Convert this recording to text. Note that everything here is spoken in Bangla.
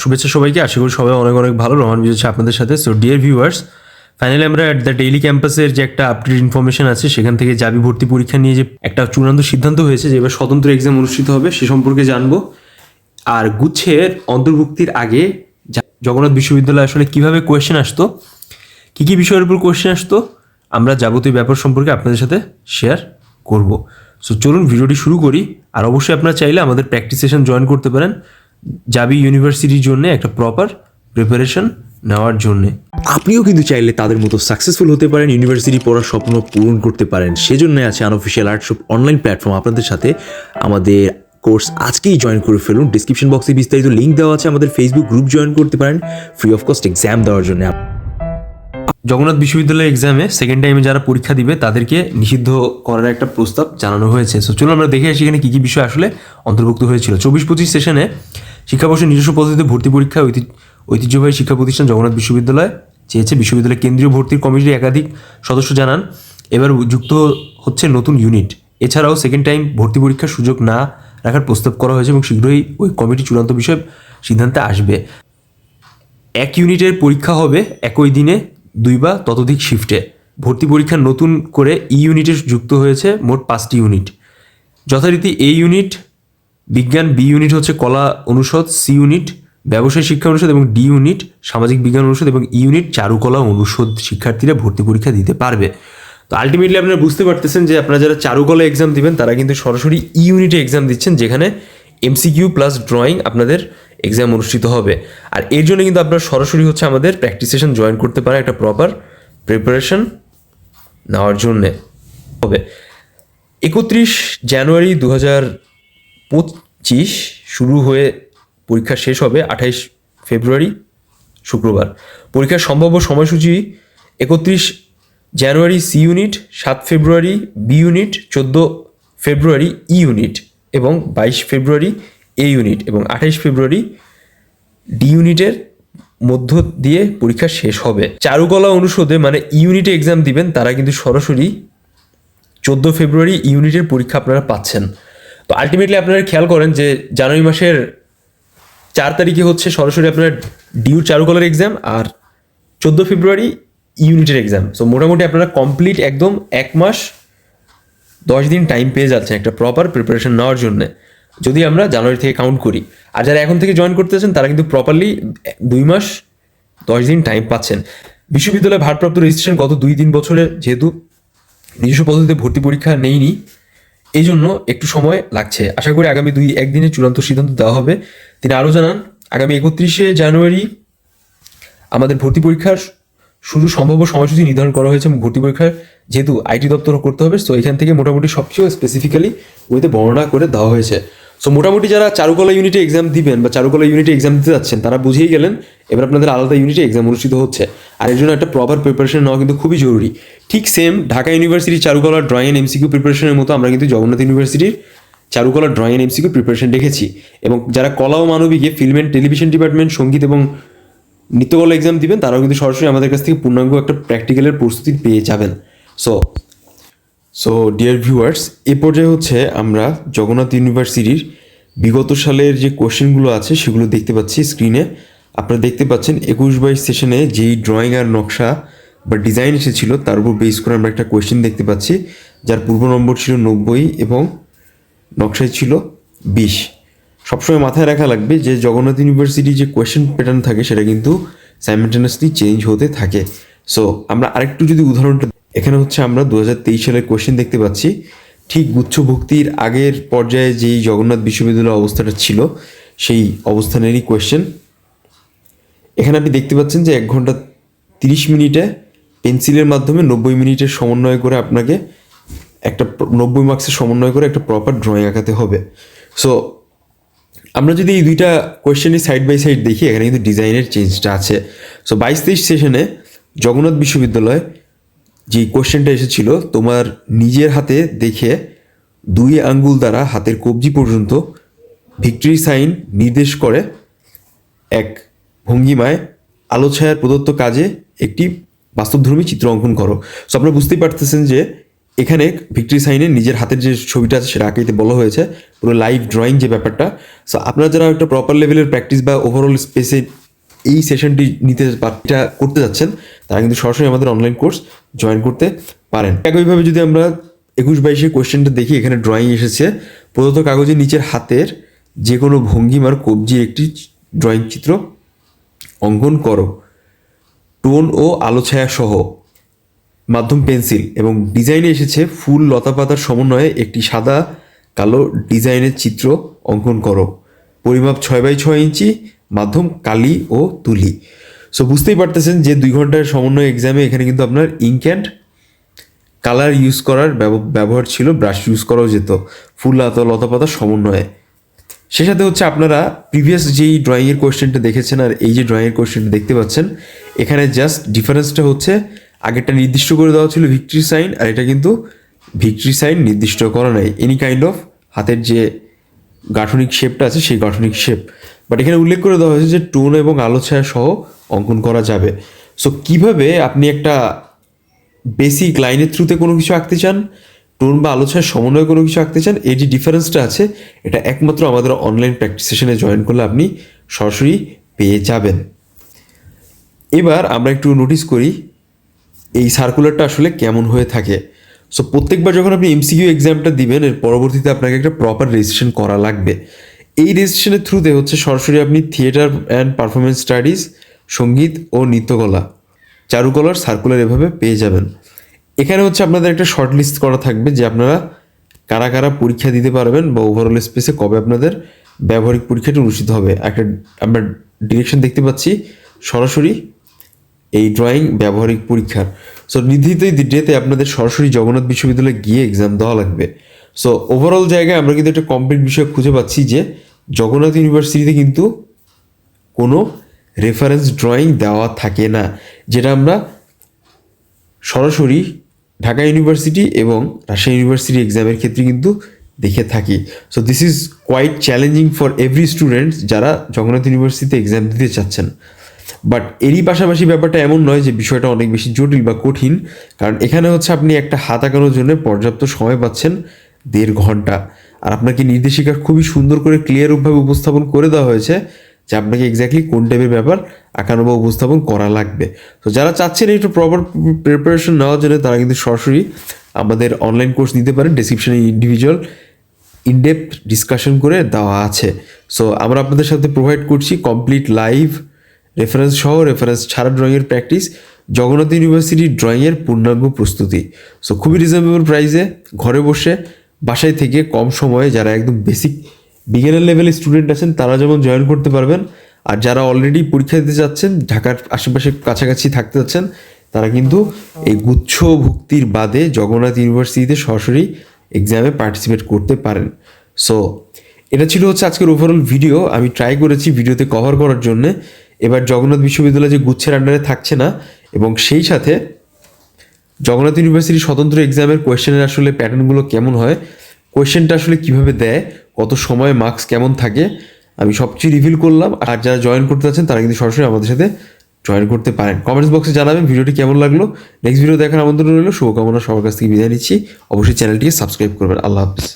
শুভেচ্ছা সবাইকে। আশা করি সবাই অনেক অনেক ভালো। রহমান বিজয় আপনাদের সাথে। সো ডিয়ার ভিউয়ার্স ফাইনালি আমরা অ্যাট দ্য ডেইলি ক্যাম্পাসের যে একটা আপডেট ইনফরমেশন আছে, সেখান থেকে যাবি ভর্তি পরীক্ষা নিয়ে যে একটা চূড়ান্ত সিদ্ধান্ত হয়েছে যে এবার স্বতন্ত্র এক্সাম অনুষ্ঠিত হবে, সে সম্পর্কে জানব। আর গুচ্ছের অন্তর্ভুক্তির আগে জগন্নাথ বিশ্ববিদ্যালয়ে আসলে কীভাবে কোয়েশ্চেন আসতো, কী কী বিষয়ের উপর কোয়েশ্চেন আসতো, আমরা যাবতীয় ব্যাপার সম্পর্কে আপনাদের সাথে শেয়ার করব। সো চলুন, ভিডিওটি শুরু করি। আর অবশ্যই আপনারা চাইলে আমাদের প্র্যাকটিস সেশন জয়েন করতে পারেন। জাবি ইউনিভার্সিটির জন্য একটা প্রপার প্রিপারেশন নেওয়ার জন্যে। আপনিও কিন্তু চাইলে তাদের মতো সাকসেসফুল হতে পারেন ইউনিভার্সিটি পড়ার স্বপ্ন পূরণ করতে পারেন। সেজন্য আছে আনঅফিসিয়াল আর্টশপ অনলাইন প্ল্যাটফর্ম আপনাদের সাথে আমাদের কোর্স আজকেই জয়েন করে ফেলুন। ডিসক্রিপশন বক্সে বিস্তারিত লিঙ্ক দেওয়া আছে আমাদের ফেসবুক গ্রুপ জয়েন করতে পারেন। ফ্রি অফ কস্ট এক্সাম দেওয়ার জন্য। জগন্নাথ বিশ্ববিদ্যালয় এক্সামে সেকেন্ড টাইমে যারা পরীক্ষা দিবে তাদেরকে নিষিদ্ধ করার একটা প্রস্তাব জানানো হয়েছে। সো চলুন আমরা দেখে আসি এখানে কী কী বিষয় আসলে অন্তর্ভুক্ত হয়েছিল। চব্বিশ পঁচিশ সেশনে শিক্ষাবর্ষের নিজস্ব পদ্ধতিতে ভর্তি পরীক্ষা ঐতি- ঐতিহ্যবাহী শিক্ষা প্রতিষ্ঠান জগন্নাথ বিশ্ববিদ্যালয় চেয়েছে বিশ্ববিদ্যালয় কেন্দ্রীয় ভর্তির কমিটির একাধিক সদস্য জানান। এবার যুক্ত হচ্ছে নতুন ইউনিট এছাড়াও সেকেন্ড টাইম ভর্তি পরীক্ষার সুযোগ না রাখার প্রস্তাব করা হয়েছে এবং শীঘ্রই ওই কমিটি চূড়ান্ত বিষয়ে সিদ্ধান্তে আসবে। এক ইউনিটের পরীক্ষা হবে একই দিনে, দুই বা ততোধিক শিফটে ভর্তি পরীক্ষা নতুন করে ই ইউনিটে যুক্ত হয়েছে মোট পাঁচটি ইউনিট যথারীতি এই ইউনিট বিজ্ঞান বি ইউনিট হচ্ছে কলা অনুষদ, সি ইউনিট ব্যবসায় শিক্ষা অনুষদ এবং ডি ইউনিট সামাজিক বিজ্ঞান অনুষদ এবং ই ইউনিট চারুকলা অনুষদ শিক্ষার্থীরা ভর্তি পরীক্ষা দিতে পারবে। তো আলটিমেটলি আপনারা বুঝতে পারতেছেন যে আপনারা যারা চারুকলা এক্সাম দিবেন, তারা কিন্তু সরাসরি ই ইউনিটে এক্সাম দিচ্ছেন, যেখানে এমসিকিউ প্লাস ড্রয়িং আপনাদের এক্সাম অনুষ্ঠিত হবে। আর এর জন্য কিন্তু আপনারা সরাসরি হচ্ছে আমাদের প্র্যাকটিস সেশন জয়েন করতে পারেন, একটা প্রপার প্রিপারেশন নেওয়ার জন্যে হবে। একত্রিশ জানুয়ারি দু হাজার পঁচিশ শুরু হয়ে পরীক্ষা শেষ হবে আঠাইশ ফেব্রুয়ারি, শুক্রবার। পরীক্ষার সম্ভাব্য সময়সূচি একত্রিশ জানুয়ারি সি ইউনিট, সাত ফেব্রুয়ারি বি ইউনিট, চোদ্দ ফেব্রুয়ারি ই ইউনিট এবং বাইশ ফেব্রুয়ারি এ ইউনিট এবং আঠাইশ ফেব্রুয়ারি ডি ইউনিটের মধ্য দিয়ে পরীক্ষা শেষ হবে। চারুকলা অনুষদে মানে ইউনিটে এক্সাম দিবেন, তারা কিন্তু সরাসরি চোদ্দ ফেব্রুয়ারি ইউনিটের পরীক্ষা আপনারা পাচ্ছেন। তো আলটিমেটলি আপনারা খেয়াল করেন যে জানুয়ারি মাসের চার তারিখে হচ্ছে সরাসরি আপনার ডিউ চারুকলার এক্সাম আর চোদ্দ ফেব্রুয়ারি ইউনিটের এক্সাম সো মোটামুটি আপনারা কমপ্লিট একদম এক মাস দশ দিন টাইম পেয়ে যাচ্ছেন একটা প্রপার প্রিপারেশন নেওয়ার জন্যে। যদি আমরা জানুয়ারি থেকে কাউন্ট করি। আর যারা এখন থেকে জয়েন করতেছেন তারা কিন্তু প্রপারলি দুই মাস দশ দিন টাইম পাচ্ছেন। বিশ্ববিদ্যালয়ে ভারপ্রাপ্ত রেজিস্ট্রেশন গত দুই তিন বছরে যেহেতু নিজস্ব পদ্ধতিতে ভর্তি পরীক্ষা নেইনি এই জন্য একটু সময় লাগছে। আশা করি আগামী দুই, একদিনে চূড়ান্ত সিদ্ধান্ত দেওয়া হবে। তিনি আরও জানান, আগামী একত্রিশে জানুয়ারি আমাদের ভর্তি পরীক্ষার শুধু সম্ভাব্য সময়সূচি নির্ধারণ করা হয়েছে ভর্তি পরীক্ষার যেহেতু আইটি দপ্তর করতে হবে, তো এখান থেকে মোটামুটি সবকিছু স্পেসিফিক্যালি ওইতে বর্ণনা করে দেওয়া হয়েছে। সো মোটামুটি যারা চারুকলা ইউনিটে এক্সাম দিবেন বা চারুকলা ইউনিটে এক্সাম দিতে যাচ্ছেন, তারা বুঝেই গেলেন, এবার আপনাদের আলাদা ইউনিটে এক্সাম অনুষ্ঠিত হচ্ছে। আর এর জন্য একটা প্রপার প্রিপারেশন নেওয়া কিন্তু খুবই জরুরি। ঠিক same Dhaka university Charukala drawing and MCQ প্রিপারেশনের মতো আমরা কিন্তু জগন্নাথ ইউনিভার্সিটির Charukala drawing and MCQ preparation রেখেছি এবং যারা কলা ও মানবিকে ফিল্ম অ্যান্ড টেলিভিশন ডিপার্টমেন্ট সংগীত এবং নৃত্যকলা এক্সাম দিবেন, তারাও কিন্তু সরাসরি আমাদের কাছ থেকে পূর্ণাঙ্গ একটা প্র্যাকটিক্যালের প্রস্তুতি পেয়ে যাবেন। সো সো ডিয়ার ভিউয়ার্স এ পর্যায়ে হচ্ছে আমরা জগন্নাথ ইউনিভার্সিটির বিগত সালের যে কোশ্চেনগুলো আছে সেগুলো দেখতে পাচ্ছি স্ক্রিনে আপনারা দেখতে পাচ্ছেন একুশ বাইশ সেশনে যেই ড্রয়িং আর নকশা বা ডিজাইন এসেছিল, তার উপর বেস করে আমরা একটা কোয়েশ্চেন দেখতে পাচ্ছি, যার পূর্ব নম্বর ছিল নব্বই এবং নকশায় ছিল বিশ। সবসময় মাথায় রাখা লাগবে যে জগন্নাথ ইউনিভার্সিটি যে কোয়েশ্চেন প্যাটার্ন থাকে, সেটা কিন্তু সাইমেন্টেনাসলি চেঞ্জ হতে থাকে। সো আমরা আরেকটু যদি উদাহরণটা এখানে হচ্ছে আমরা দু হাজার তেইশ সালের কোয়েশ্চেন দেখতে পাচ্ছি। ঠিক গুচ্ছভুক্তির আগের পর্যায়ে যেই জগন্নাথ বিশ্ববিদ্যালয়ের অবস্থাটা ছিল, সেই অবস্থানেরই কোয়েশ্চেন এখানে আপনি দেখতে পাচ্ছেন যে এক ঘণ্টা তিরিশ মিনিটে পেন্সিলের মাধ্যমে নব্বই মিনিটের সমন্বয় করে আপনাকে একটা নব্বই মার্কসের সমন্বয় করে একটা প্রপার ড্রয়িং আঁকাতে হবে। সো আমরা যদি এই দুইটা কোয়েশ্চেনই সাইড বাই সাইড দেখি, এখানে কিন্তু ডিজাইনের চেঞ্জটা আছে। সো বাইশ তেইশ সেশনে জগন্নাথ বিশ্ববিদ্যালয় যে কোয়েশ্চেনটা এসেছিল, তোমার নিজের হাতে দেখে দুই আঙ্গুল দ্বারা হাতের কবজি পর্যন্ত ভিক্টরি সাইন নির্দেশ করে এক ভঙ্গিমায় আলো ছায়ার প্রদত্ত কাজে একটি বাস্তবধর্মী চিত্র অঙ্কন করো। সো আপনারা বুঝতেই পারতেছেন যে এখানে ভিক্টরি সাইনে নিজের হাতের যে ছবিটা আছে, সেটা আঁকাইতে বলা হয়েছে, পুরো লাইভ ড্রয়িং যে ব্যাপারটা। সো আপনারা যারা একটা প্রপার লেভেলের প্র্যাকটিস বা ওভারঅল স্পেসে এই সেশনটি নিতে করতে যাচ্ছেন তারা কিন্তু সরাসরি আমাদের অনলাইন কোর্স জয়েন করতে পারেন। একইভাবে যদি আমরা একুশ বাইশের কোয়েশ্চেনটা দেখি, এখানে ড্রয়িং এসেছে। প্রদত্ত কাগজের নিচের হাতের যে কোনো ভঙ্গিমার কবজির একটি ড্রয়িং চিত্র অঙ্কন করো। টোন ও আলো ছায়া সহ মাধ্যম পেন্সিল এবং ডিজাইনে এসেছে ফুল লতা পাতার সমন্বয়ে একটি সাদা কালো ডিজাইনের চিত্র অঙ্কন করো। পরিমাপ ছয় বাই ছয় ইঞ্চি, মাধ্যম কালি ও তুলি। সো বুঝতেই পারতেছেন যে দুই ঘণ্টার সমন্বয় এক্সামে এখানে কিন্তু আপনার ইঙ্ক অ্যান্ড কালার ইউজ করার ব্যব- ব্যবহার ছিল ব্রাশ ইউজ করাও যেত। ফুল লতা লতা পাতার সমন্বয়ে। সে সাথে হচ্ছে আপনারা প্রিভিয়াস যেই ড্রয়িংয়ের কোয়েশ্চেনটা দেখেছেন আর এই যে ড্রয়িংয়ের কোয়েশ্চেনটা দেখতে পাচ্ছেন, এখানে জাস্ট ডিফারেন্সটা হচ্ছে আগেরটা নির্দিষ্ট করে দেওয়া ছিল ভিক্টরি সাইন আর এটা কিন্তু ভিক্টরি সাইন নির্দিষ্ট করা নাই। এনি কাইন্ড অফ হাতের যে গাঠনিক শেপটা আছে, সেই গাঠনিক শেপ বাট এখানে উল্লেখ করে দেওয়া হয়েছে যে টোন এবং আলো ছায়া সহ অঙ্কন করা যাবে। সো কীভাবে আপনি একটা বেসিক লাইনের থ্রুতে কোনো কিছু আঁকতে চান টোন বা আলোচনার সমন্বয়ে কোনো কিছু আঁকতে চান এই যে ডিফারেন্সটা আছে, এটা একমাত্র আমাদের অনলাইন প্র্যাকটিস সেশনে জয়েন করলে আপনি সরাসরি পেয়ে যাবেন। এবার আমরা একটু নোটিস করি, এই সার্কুলারটা আসলে কেমন হয়ে থাকে। সো প্রত্যেকবার যখন আপনি এমসিকিউ এক্সামটা দিবেন, এর পরবর্তীতে আপনাকে একটা প্রপার রেজিস্ট্রেশন করা লাগবে। এই রেজিস্ট্রেশনের থ্রুতে হচ্ছে সরাসরি আপনি থিয়েটার অ্যান্ড পারফরমেন্স স্টাডিজ সংগীত ও নৃত্যকলা, চারুকলার সার্কুলার এভাবে পেয়ে যাবেন। এখানে হচ্ছে আপনাদের একটা শর্ট লিস্ট করা থাকবে যে আপনারা কারা কারা পরীক্ষা দিতে পারবেন বা ওভারঅল স্পেসে কবে আপনাদের ব্যবহারিক পরীক্ষাটি অনুষ্ঠিত হবে। একটা আমরা ডিরেকশন দেখতে পাচ্ছি, সরাসরি এই ড্রয়িং ব্যবহারিক পরীক্ষার। সো নির্ধারিত ডেতে আপনাদের সরাসরি জগন্নাথ বিশ্ববিদ্যালয়ে গিয়ে এক্সাম দেওয়া লাগবে। সো ওভারঅল জায়গায় আমরা কিন্তু একটা কমপ্লিট বিষয় খুঁজে পাচ্ছি যে জগন্নাথ ইউনিভার্সিটিতে কিন্তু কোনো রেফারেন্স ড্রয়িং দেওয়া থাকে না, যেটা আমরা সরাসরি ঢাকা ইউনিভার্সিটি এবং রাজশাহী ইউনিভার্সিটি এক্সামের ক্ষেত্রে কিন্তু দেখে থাকি। So this is quite challenging for every students যারা জগন্নাথ ইউনিভার্সিটিতে এক্সাম দিতে চাচ্ছেন। বাট এরই পাশাপাশি ব্যাপারটা এমন নয় যে বিষয়টা অনেক বেশি জটিল বা কঠিন, কারণ এখানে হচ্ছে আপনি একটা হাত আঁকানোর জন্য পর্যাপ্ত সময় পাচ্ছেন। দেড় ঘণ্টা। আর আপনাকে নির্দেশিকা খুবই সুন্দর করে ক্লিয়ারভাবে উপস্থাপন করে দেওয়া হয়েছে যে আপনাকে এক্স্যাক্টলি কোন টাইপের ব্যাপার আঁকানো বা উপস্থাপন করা লাগবে। তো যারা চাচ্ছেন একটু প্রপার প্রিপারেশন নেওয়ার জন্য, তারা কিন্তু সরাসরি আমাদের অনলাইন কোর্স নিতে পারেন। ডিসক্রিপশনে ইন্ডিভিজুয়াল ইনডেপথ ডিসকাশন করে দেওয়া আছে। সো আমরা আপনাদের সাথে প্রোভাইড করছি কমপ্লিট লাইভ রেফারেন্স সহ রেফারেন্স ছাড়া ড্রয়িংয়ের প্র্যাকটিস জগন্নাথ ইউনিভার্সিটি ড্রয়িংয়ের পূর্ণাঙ্গ প্রস্তুতি। সো খুবই রিজনেবল প্রাইসে ঘরে বসে বাসায় থেকে কম সময়ে যারা একদম বেসিক বিগিনার লেভেলের স্টুডেন্ট আছেন, তারা যেমন জয়েন করতে পারবেন। আর যারা অলরেডি পরীক্ষা দিতে যাচ্ছেন, ঢাকার আশেপাশে কাছাকাছি থাকতে যাচ্ছেন, তারা কিন্তু এই গুচ্ছ ভুক্তির বাদে জগন্নাথ ইউনিভার্সিটিতে সরাসরি এক্সামে পার্টিসিপেট করতে পারেন। সো এটা ছিল হচ্ছে আজকের ওভারঅল ভিডিও আমি ট্রাই করেছি ভিডিওতে কভার করার জন্য। এবার জগন্নাথ বিশ্ববিদ্যালয় যে গুচ্ছের আন্ডারে থাকছে না, এবং সেই সাথে জগন্নাথ ইউনিভার্সিটি স্বতন্ত্র এক্সামের কোয়েশ্চেনের আসলে প্যাটার্নগুলো কেমন হয়? কোয়েশ্চেনটা আসলে কীভাবে দেয়? কত সময় মার্কস কেমন থাকে? আমি সবচেয়ে রিভিল করলাম। আর যারা জয়েন করতে চাচ্ছেন, তারা কিন্তু সরাসরি আমাদের সাথে জয়েন করতে পারেন। কমেন্টস বক্সে জানাবেন ভিডিওটি কেমন লাগল। নেক্সট ভিডিও দেখার আমন্ত্রণ রইল। শুভকামনা, সবার কাছ থেকে বিদায় নিচ্ছি। অবশ্যই চ্যানেলটিকে সাবস্ক্রাইব করবেন। আল্লাহ হাফিজ।